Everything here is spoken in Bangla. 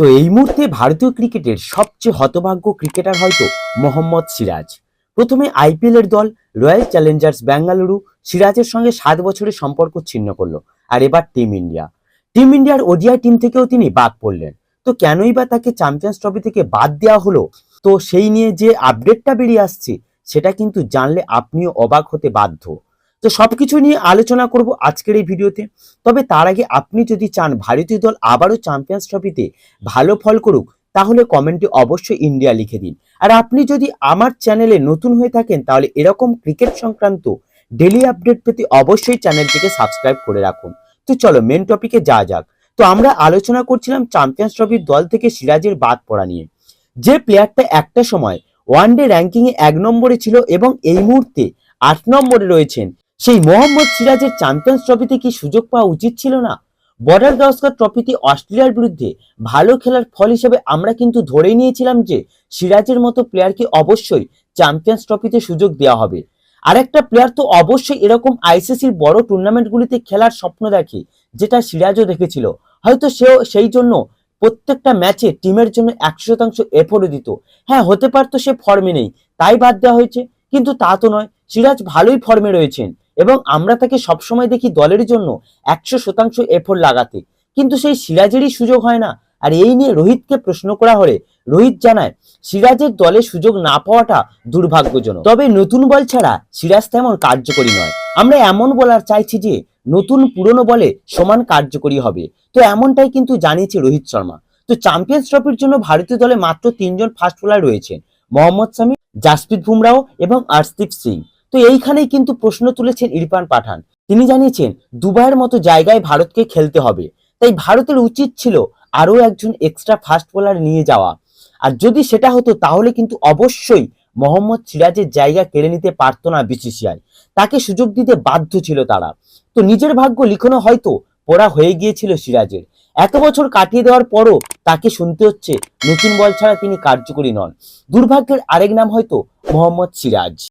তো এই মুহূর্তে ভারতীয় ক্রিকেটের সবচেয়ে হতভাগ্য ক্রিকেটার হয়তো মোহাম্মদ সিরাজ। প্রথমে আইপিএল এর দল রয়্যাল চ্যালেঞ্জার্স বেঙ্গালুরু সিরাজের সঙ্গে সাত বছরের সম্পর্ক ছিন্ন করল, আর এবার টিম ইন্ডিয়া। টিম ইন্ডিয়ার ওডিআই টিম থেকেও তিনি বাদ পড়লেন। তো কেনই বা তাকে চ্যাম্পিয়ন্স ট্রফি থেকে বাদ দেওয়া হলো? তো সেই নিয়ে যে আপডেটটা বেরিয়ে আসছে, সেটা কিন্তু জানলে আপনিও অবাক হতে বাধ্য। তো সবকিছু নিয়ে আলোচনা করব আজকের এই ভিডিওতে। তবে তার আগে আপনি যদি চান ভারতীয় দল আবারও চ্যাম্পিয়ন্স ট্রফিতে ভালো ফল করুক, তাহলে কমেন্টে অবশ্যই ইন্ডিয়া লিখে দিন। আর আপনি যদি আমার চ্যানেলে নতুন হয়ে থাকেন, তাহলে এরকম ক্রিকেট সংক্রান্ত ডেলি আপডেট পেতে অবশ্যই চ্যানেলটিকে সাবস্ক্রাইব করে রাখুন। তো চলো মেন টপিকে যা যাক। তো আমরা আলোচনা করছিলাম চ্যাম্পিয়ন্স ট্রফির দল থেকে সিরাজের বাদ পড়া নিয়ে। যে প্লেয়ারটা একটা সময় ওয়ানডে র্যাঙ্কিং এ এক নম্বরে ছিল এবং এই মুহূর্তে আট নম্বরে রয়েছেন সেই মোহাম্মদ সিরাজের চ্যাম্পিয়ন্স ট্রফিতে কি সুযোগ পাওয়া উচিত ছিল না? বর্ডার গাওস্কর ট্রফিতে অস্ট্রেলিয়ার বিরুদ্ধে ভালো খেলার ফল হিসেবে আমরা কিন্তু ধরেই নিয়েছিলাম যে সিরাজের মতো প্লেয়ারকে অবশ্যই চ্যাম্পিয়ন্স ট্রফিতে সুযোগ দেওয়া হবে। আরেকটা প্লেয়ার তো অবশ্যই এরকম আইসিসির বড় টুর্নামেন্টগুলিতে খেলার স্বপ্ন দেখে, যেটা সিরাজও দেখেছিল। হয়তো সেও সেই জন্য প্রত্যেকটা ম্যাচে টিমের জন্য একশো শতাংশ এফোর্ট দিত। হ্যাঁ হতে পারতো সে ফর্মে নেই, তাই বাদ দেওয়া হয়েছে। কিন্তু তা তো নয়, সিরাজ ভালোই ফর্মে রয়েছেন। এবং আমরা তাকে সবসময় দেখি দলের জন্য একশো শতাংশ এফোর্ট লাগাতে। কিন্তু সেই সিরাজেরই সুযোগ হয় না। আর এই নিয়ে রোহিতকে প্রশ্ন করা হলে রোহিত জানায়, সিরাজের দলে সুযোগ না পাওয়াটা দুর্ভাগ্যজনক। তবে নতুন বল ছাড়া সিরাজ তেমন কার্যকরী নয়। আমরা এমন বলার চাইছি যে নতুন পুরনো বলে সমান কার্যকরী হবে। তো এমনটাই কিন্তু জানিয়েছে রোহিত শর্মা। তো চ্যাম্পিয়ন্স ট্রফির জন্য ভারতীয় দলে মাত্র তিনজন ফাস্ট বোলার রয়েছেন। মোহাম্মদ শামি জাসপ্রীত বুমরাও এবং আর্শদীপ সিং। তো এইখানেই কিন্তু প্রশ্ন তুলেছেন ইরফান পাঠান। তিনি জানিয়েছেন, দুবাইয়ের মতো জায়গায় ভারতকে খেলতে হবে। তাই ভারতের উচিত ছিল আরও একজন এক্সট্রা ফাস্ট বোলার নিয়ে যাওয়া। আর যদি সেটা হতো, তাহলে কিন্তু অবশ্যই মোহাম্মদ সিরাজের জায়গা কেড়ে নিতে পারতো না বিসিসিআই তাকে সুযোগ দিতে বাধ্য ছিল তারা। তো নিজের ভাগ্য লিখনো হয়তো পড়া হয়ে গিয়েছিল সিরাজের। এত বছর কাটিয়ে দেওয়ার পরও তাকে শুনতে হচ্ছে, নতুন বল ছাড়া তিনি কার্যকরী নন। দুর্ভাগ্যের আরেক নাম হয়তো মোহাম্মদ সিরাজ।